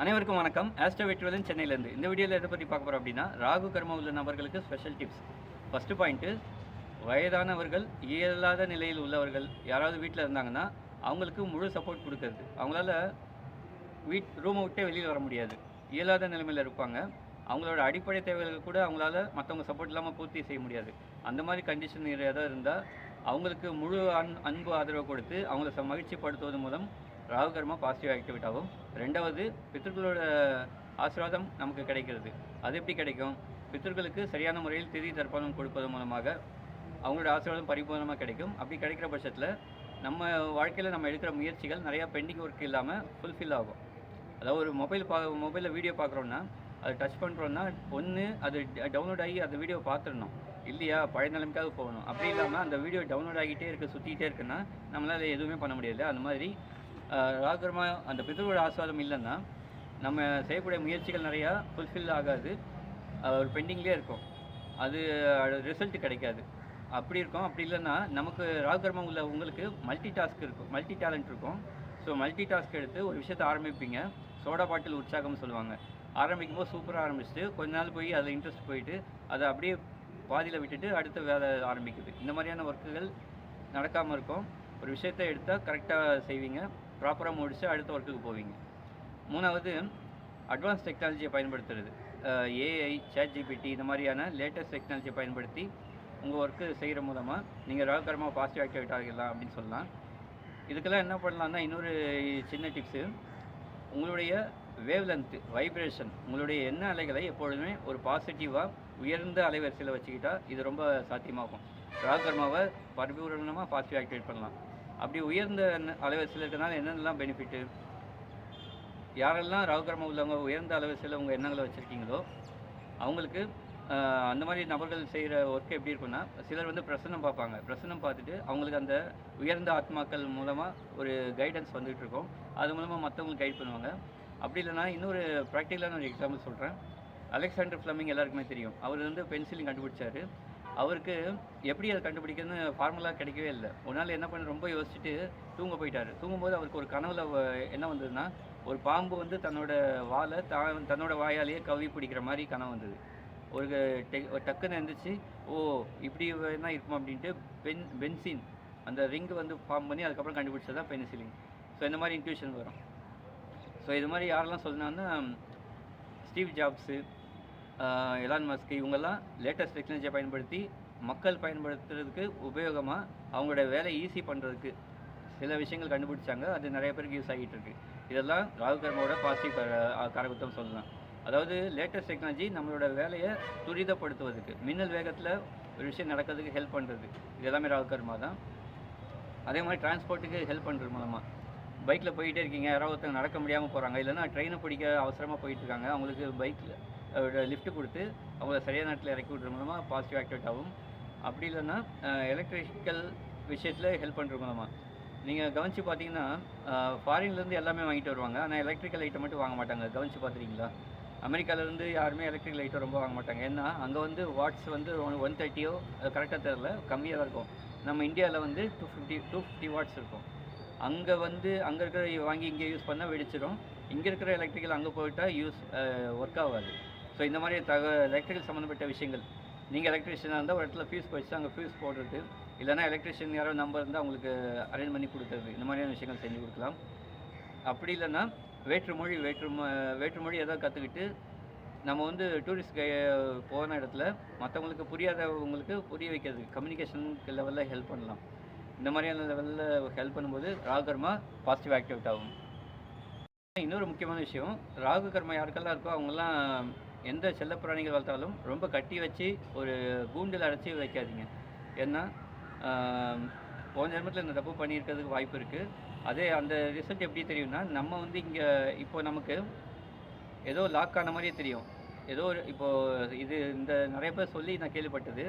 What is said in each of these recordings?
அனைவருக்கும் வணக்கம். ஆஸ்ட்ரோ வெற்றிவதன் சென்னையிலேருந்து. இந்த வீடியோவில் எதை பற்றி பார்க்க போகிறோம் அப்படின்னா ராகு கர்மா உள்ள நபர்களுக்கு ஸ்பெஷல் டிப்ஸ் ஃபஸ்ட்டு பாயிண்ட்டு வயதானவர்கள் இயலாத நிலையில் உள்ளவர்கள் யாராவது வீட்டில் இருந்தாங்கன்னா அவங்களுக்கு முழு சப்போர்ட் கொடுக்கறது. அவங்களால வீட் ரூமை விட்டே வெளியில் வர முடியாது. இயலாத நிலைமையில் இருப்பாங்க. அவங்களோட அடிப்படை தேவைகள் கூட அவங்களால மற்றவங்க சப்போர்ட் இல்லாமல் பூர்த்தி செய்ய முடியாது. அந்த மாதிரி கண்டிஷன் ஏதாவது இருந்தால் அவங்களுக்கு முழு அன் அன்பு ஆதரவு கொடுத்து அவங்கள ச- மகிழ்ச்சிப்படுத்துவது மூலம் ராகுகர்மா பாசிட்டிவ் ஆக்டிவேட் ஆகும் ரெண்டாவது பித்தர்களோட ஆசீர்வாதம் நமக்கு கிடைக்கிறது. அது எப்படி கிடைக்கும்? பித்தர்களுக்கு சரியான முறையில் திதி தர்ப்பணம் கொடுப்பது மூலமாக அவங்களோட ஆசீர்வாதம் பரிபூர்ணமாக கிடைக்கும். அப்படி கிடைக்கிற பட்சத்தில் நம்ம வாழ்க்கையில் நம்ம எடுக்கிற முயற்சிகள் நிறையா பெண்டிங் ஒர்க் இல்லாமல் ஃபுல்ஃபில் ஆகும். அதாவது ஒரு மொபைல் பா மொபைலில் வீடியோ பார்க்குறோன்னா அது டச் பண்ணுறோன்னா ஒன்று அது டவுன்லோட் ஆகி அந்த வீடியோ பார்த்துடணும். இல்லையா? பழைய நிலைமைக்காக போகணும். அப்படி இல்லாமல் அந்த வீடியோ டவுன்லோட் ஆகிட்டே இருக்க சுற்றிக்கிட்டே இருக்குன்னா நம்மளால் எதுவுமே பண்ண முடியாது அந்த மாதிரி ராகரமா அந்த பிதரோட ஆஸ்வாதம் இல்லைன்னா நம்ம செய்யக்கூடிய முயற்சிகள் நிறையா ஃபுல்ஃபில் ஆகாது. ஒரு பெண்டிங்லேயே இருக்கும். அது ரிசல்ட் கிடைக்காது. அப்படி இருக்கும். அப்படி இல்லைன்னா நமக்கு ராகர்மா உள்ள உங்களுக்கு மல்டி டாஸ்க் இருக்கும். மல்டி டேலண்ட் இருக்கும். ஸோ மல்டி டாஸ்க் எடுத்து ஒரு விஷயத்தை ஆரம்பிப்பீங்க. சோடா பாட்டில் உற்சாகம்னு சொல்லுவாங்க. ஆரம்பிக்கும் போது சூப்பராக ஆரம்பிச்சுட்டு கொஞ்ச நாள் போய் அதில் இன்ட்ரெஸ்ட் போயிட்டு அதை அப்படியே பாதியில் விட்டுட்டு அடுத்த வேலை ஆரம்பிக்குது. இந்த மாதிரியான ஒர்க்குகள் நடக்காமல் இருக்கும். ஒரு விஷயத்தை எடுத்தால் கரெக்டாக செய்வீங்க. ப்ராப்பராக முடிச்சு அடுத்த ஒர்க்குக்கு போவீங்க. மூணாவது அட்வான்ஸ் டெக்னாலஜியை பயன்படுத்துறது. ஏஐ சேட் ஜிபிடி இந்த மாதிரியான லேட்டஸ்ட் டெக்னாலஜியை பயன்படுத்தி உங்கள் ஒர்க்கு செய்கிற மூலமாக நீங்கள் ராகரமாக பாசிட்டிவ் ஆக்டிவேட் ஆகிடலாம் அப்படின்னு சொல்லலாம். இதுக்கெல்லாம் என்ன பண்ணலான்னா இன்னொரு சின்ன டிப்ஸு உங்களுடைய வேவ் லென்த்து வைப்ரேஷன் உங்களுடைய எண்ண அலைகளை எப்பொழுதுமே ஒரு பாசிட்டிவாக உயர்ந்த அலைவரிசையில் வச்சுக்கிட்டால் இது ரொம்ப சாத்தியமாகும். ராகர்மாவை பரிபூரணமாக பாசிட்டிவ் ஆக்டிவேட் பண்ணலாம். அப்படி உயர்ந்த அலைவரிசையில் இருக்கிறதுனால என்னென்னலாம் பெனிஃபிட்டு யாரெல்லாம் ராகுகர்மா உள்ளவங்க உயர்ந்த அலைவரிசையில் உங்கள் எண்ணங்களை வச்சுருக்கீங்களோ அவங்களுக்கு அந்த மாதிரி நபர்கள் செய்கிற ஒர்க் எப்படி இருக்குன்னா சிலர் வந்து பிரசன்னம் பார்ப்பாங்க. பிரசன்னம் பார்த்துட்டு அவங்களுக்கு அந்த உயர்ந்த ஆத்மாக்கள் மூலமாக ஒரு கைடன்ஸ் வந்துகிட்டு இருக்கும். அது மூலமாக மற்றவங்களுக்கு கைட் பண்ணுவாங்க. அப்படி இல்லைனா இன்னொரு ப்ராக்டிக்கலான ஒரு எக்ஸாம்பிள் சொல்கிறேன் அலெக்சாண்டர் ஃப்ளமிங் எல்லாருக்குமே தெரியும். அவர் வந்து பென்சிலிங் கண்டுபிடிச்சார். அவருக்கு எப்படி அதை கண்டுபிடிக்கணும்னு ஃபார்முலா கிடைக்கவே இல்லை. ஒரு நாள் என்ன பண்ண ரொம்ப யோசிச்சுட்டு தூங்க போயிட்டாரு. தூங்கும்போது அவருக்கு ஒரு கனவுல என்ன வந்ததுன்னா ஒரு பாம்பு வந்து தன்னோட வாலை தான் தன்னோட வாயாலேயே கவி பிடிக்கிற மாதிரி கனவு வந்தது. ஒரு டக்குன்னு இருந்துச்சு ஓ இப்படி என்ன இருக்கும்? அப்படின்ட்டு பென் பென்சின் அந்த ரிங் வந்து ஃபார்ம் பண்ணி அதுக்கப்புறம் கண்டுபிடிச்சது தான் பென்சிலிங் ஸோ இந்த மாதிரி இன்ட்யூஷன் வரும். ஸோ இது மாதிரி யாரெல்லாம் சொல்லணும்னா ஸ்டீவ் ஜாப்ஸு எலான் மஸ்க் இவங்கெல்லாம் லேட்டஸ்ட் டெக்னாலஜியை பயன்படுத்தி மக்கள் பயன்படுத்துறதுக்கு உபயோகமாக அவங்களோட வேலை ஈஸி பண்ணுறதுக்கு சில விஷயங்கள் கண்டுபிடிச்சாங்க. அது நிறைய பேருக்கு யூஸ் ஆகிட்டு இருக்கு. இதெல்லாம் ராகுகர்மாவோட பாசிட்டிவ் காரகத்தம் சொல்லலாம். அதாவது லேட்டஸ்ட் டெக்னாலஜி நம்மளோட வேலையை துரிதப்படுத்துவதற்கு மின்னல் வேகத்தில் ஒரு விஷயம் நடக்கிறதுக்கு ஹெல்ப் பண்ணுறது இது எல்லாமே ராகுகர்மா தான். அதே மாதிரி டிரான்ஸ்போர்ட்டுக்கு ஹெல்ப் பண்ணுறது மூலமாக பைக்கில் போயிட்டே இருக்கீங்க. யாராவது ஒருத்தங்க நடக்க முடியாமல் போகிறாங்க இல்லைன்னா ட்ரெயினை பிடிக்க அவசரமாக போயிட்டுருக்காங்க அவங்களுக்கு பைக்கில் லிஃப்ட்டு கொடுத்து அவங்கள சரியான நேரத்தில் இறக்கி விட்ற மூலமாக பாசிட்டிவ் ஆக்டிவேட் ஆகும். அப்படி இல்லைன்னா எலக்ட்ரிக்கல் விஷயத்தில் ஹெல்ப் பண்ணுற மூலமாக நீங்கள் கவனித்து பார்த்தீங்கன்னா ஃபாரின்லேருந்து எல்லாமே வாங்கிட்டு வருவாங்க. ஆனால் எலக்ட்ரிக்கல் ஐட்டம் மட்டும் வாங்க மாட்டாங்க. கவனித்து பார்த்துருக்கீங்களா அமெரிக்காவிலேருந்து யாருமே எலக்ட்ரிக்கல் ஐட்டம் ரொம்ப வாங்க மாட்டாங்க. ஏன்னா அங்கே வந்து வாட்ஸ் வந்து ஒன் தேர்ட்டியோ கரெக்டாக தெரில கம்மியாக தான் இருக்கும். நம்ம இந்தியாவில் வந்து two fifty two fifty watts இருக்கும். அங்கே வந்து அங்கே இருக்கிற வாங்கி இங்கே யூஸ் பண்ணால் வெடிச்சிடும் இங்கே இருக்கிற எலக்ட்ரிக்கல் அங்கே போயிட்டால் யூஸ் ஒர்க் ஆகாது. ஸோ இந்த மாதிரி தக எலக்ட்ரிக்கல் சம்மந்தப்பட்ட விஷயங்கள். நீங்கள் எலக்ட்ரிஷியனாக இருந்தால் ஒரு இடத்துல ஃபியூஸ் போயிடுச்சு அங்கே ஃபியூஸ் போடுறது இல்லைன்னா எலக்ட்ரிஷியன் யாரோ நம்பர் இருந்தால் அவங்களுக்கு அரேஞ்ச் பண்ணி கொடுக்குறது. இந்த மாதிரியான விஷயங்கள் செஞ்சு கொடுக்கலாம். அப்படி இல்லைன்னா வேற்றுமொழி வேற்றும வேற்றுமொழி ஏதோ கற்றுக்கிட்டு நம்ம வந்து டூரிஸ்ட் கை போன இடத்துல மற்றவங்களுக்கு புரியாதவங்களுக்கு புரிய வைக்கிறது. கம்யூனிகேஷன் லெவலில் ஹெல்ப் பண்ணலாம். இந்த மாதிரியான லெவலில் ஹெல்ப் பண்ணும்போது ராகர்மா பாசிட்டிவ் ஆக்டிவேட் ஆகும். இன்னொரு முக்கியமான விஷயம் ராகு கர்மா யாருக்கெல்லாம் இருக்கோ அவங்கெல்லாம் எந்த செல்லப்பிராணிகள் வளர்த்தாலும் ரொம்ப கட்டி வச்சு ஒரு கூண்டில் அடைச்சி வைக்காதீங்க. ஏன்னா போன ஜென்மத்தில் இந்த தப்பு பண்ணியிருக்கிறதுக்கு வாய்ப்பு இருக்குது அதே அந்த ரிசல்ட் எப்படி தெரியும்னா நம்ம வந்து இங்கே இப்போ நமக்கு ஏதோ லாக் ஆன மாதிரியே தெரியும். ஏதோ ஒரு இப்போது இது இந்த நிறைய பேர் சொல்லி நான் கேள்விப்பட்டது.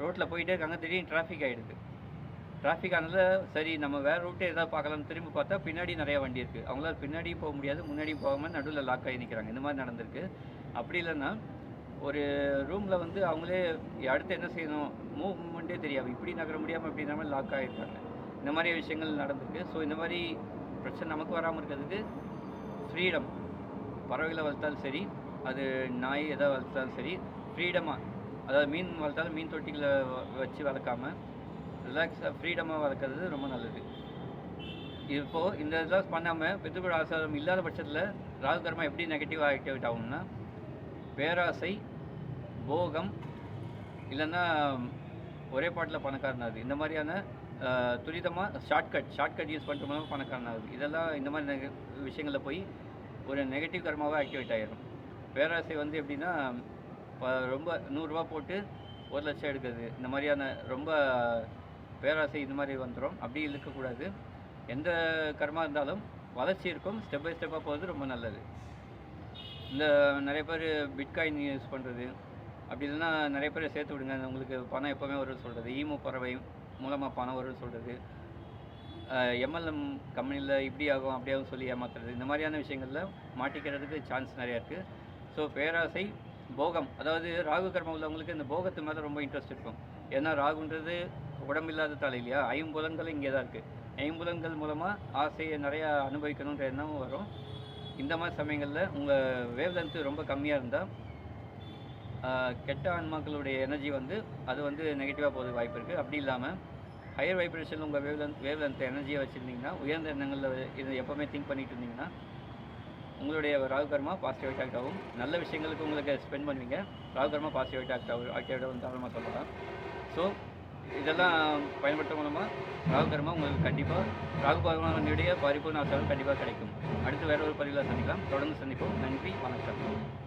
ரோட்டில் போயிட்டே இருக்காங்க திடீர்னு டிராஃபிக் ஆகிடுது டிராஃபிக் ஆனதில் சரி நம்ம வேறு ரூட்டே ஏதாவது பார்க்கலாம்னு திரும்பி பார்த்தா பின்னாடி நிறைய வண்டி இருக்குது அவங்களால பின்னாடியும் போக முடியாது முன்னாடியும் போகாமல் நடுவில் லாக் ஆகி நிற்கிறாங்க இந்த மாதிரி நடந்திருக்கு. அப்படி இல்லைன்னா ஒரு ரூமில் வந்து அவங்களே அடுத்து என்ன செய்யணும்? மூவ்மெண்ட்டே தெரியாது. இப்படி நகர முடியாமல் இப்படி நம்ம லாக் ஆகிருக்காங்க இந்த மாதிரி விஷயங்கள் நடந்திருக்கு. ஸோ இந்த மாதிரி பிரச்சனை நமக்கு வராமல் இருக்கிறதுக்கு ஃப்ரீடம் பறவைகளை வளர்த்தாலும் சரி அது நாய் எதாவது வளர்த்தாலும் சரி ஃப்ரீடமாக அதாவது மீன் வளர்த்தாலும் மீன் தொட்டிகளை வச்சு வளர்க்காம ரிலாக்ஸாக ஃப்ரீடமாக வளர்க்குறது ரொம்ப நல்லது. இப்போது இந்த இதெல்லாம் பண்ணாமல் பித்ருக்குட ஆசாரம் இல்லாத பட்சத்தில் ராகு கர்மா எப்படி நெகட்டிவ் ஆக்டிவேட் ஆகும்னா பேராசை போகம் இல்லைன்னா ஒரே பாட்டில் பணக்காரனாகுது இந்த மாதிரியான துரிதமாக ஷார்ட்கட் ஷார்ட்கட் யூஸ் பண்ணுற மூலமாக பணக்காரனாகுது இதெல்லாம் இந்த மாதிரி நெக விஷயங்களில் போய் ஒரு நெகட்டிவ் கர்மாவாக ஆக்டிவேட் ஆகிடும் பேராசை வந்து எப்படின்னா ரொம்ப நூறுரூவா போட்டு ஒரு லட்சம் எடுக்கிறது. இந்த மாதிரியான ரொம்ப பேராசை இந்த மாதிரி வந்துடும் அப்படி இருக்கக்கூடாது. எந்த கர்மா இருந்தாலும் வளர்ச்சி இருக்கும். ஸ்டெப் பை ஸ்டெப்பாக போகிறது ரொம்ப நல்லது. இந்த நிறைய பேர் பிட்காயின் யூஸ் பண்ணுறது அப்படி இல்லைன்னா நிறைய பேர் சேர்த்து விடுங்க. உங்களுக்கு பணம் எப்போவுமே வரும்னு சொல்கிறது ஈமோ பறவை மூலமாக பணம் வரும்னு சொல்கிறது எம்எல்எம் கம்பெனியில் இப்படி ஆகும் அப்படி ஆகும் சொல்லி ஏமாத்துறது. இந்த மாதிரியான விஷயங்களில் மாட்டிக்கிறதுக்கு சான்ஸ் நிறையா இருக்குது ஸோ பேராசை போகம். அதாவது ராகு கர்மம் உள்ளவங்களுக்கு இந்த போகத்து மேலே ரொம்ப இன்ட்ரெஸ்ட் இருக்கும். ஏன்னா ராகுன்றது உடம்பில்லாத தலை இல்லையா? ஐம்புலன்கள் இங்கே தான் இருக்குது ஐம்புலன்கள் மூலமாக ஆசையை நிறையா அனுபவிக்கணுன்ற எண்ணமும் வரும். இந்த மாதிரி சமயங்களில் உங்கள் வேவ் லென்த்து ரொம்ப கம்மியாக இருந்தால் கெட்ட ஆன்மாக்களுடைய எனர்ஜி வந்து அது வந்து நெகட்டிவாக போகிறதுக்கு வாய்ப்பு இருக்குது அப்படி இல்லாமல் ஹையர் வைப்ரேஷன் உங்கள் வேவ் லென்த் வேவ் லென்த் எனர்ஜியை வச்சுருந்தீங்கன்னா உயர்ந்த எண்ணங்களில் இது எப்போவுமே திங்க் பண்ணிகிட்டு இருந்தீங்கன்னா உங்களுடைய ராகு கர்மா பாசிட்டிவ் அட்டாக்ட் ஆகும். நல்ல விஷயங்களுக்கு உங்களுக்கு ஸ்பெண்ட் பண்ணுவீங்க. ராகு கர்மா பாசிட்டிவ் அட்டாக்ட் ஆகும் ஆக்டிவேட் ஆகும் தாராளமாக சொல்லலாம். ஸோ இதெல்லாம் பயன்படுத்த மூலமாக ராகு உங்களுக்கு கண்டிப்பாக ராகு பகவானுடைய பரிபூர்ண ஆசாரம் கண்டிப்பாக கிடைக்கும். அடுத்து வேற ஒரு பதிவில் சந்திக்கலாம். தொடர்ந்து சந்திப்போம். நன்றி வணக்கம்.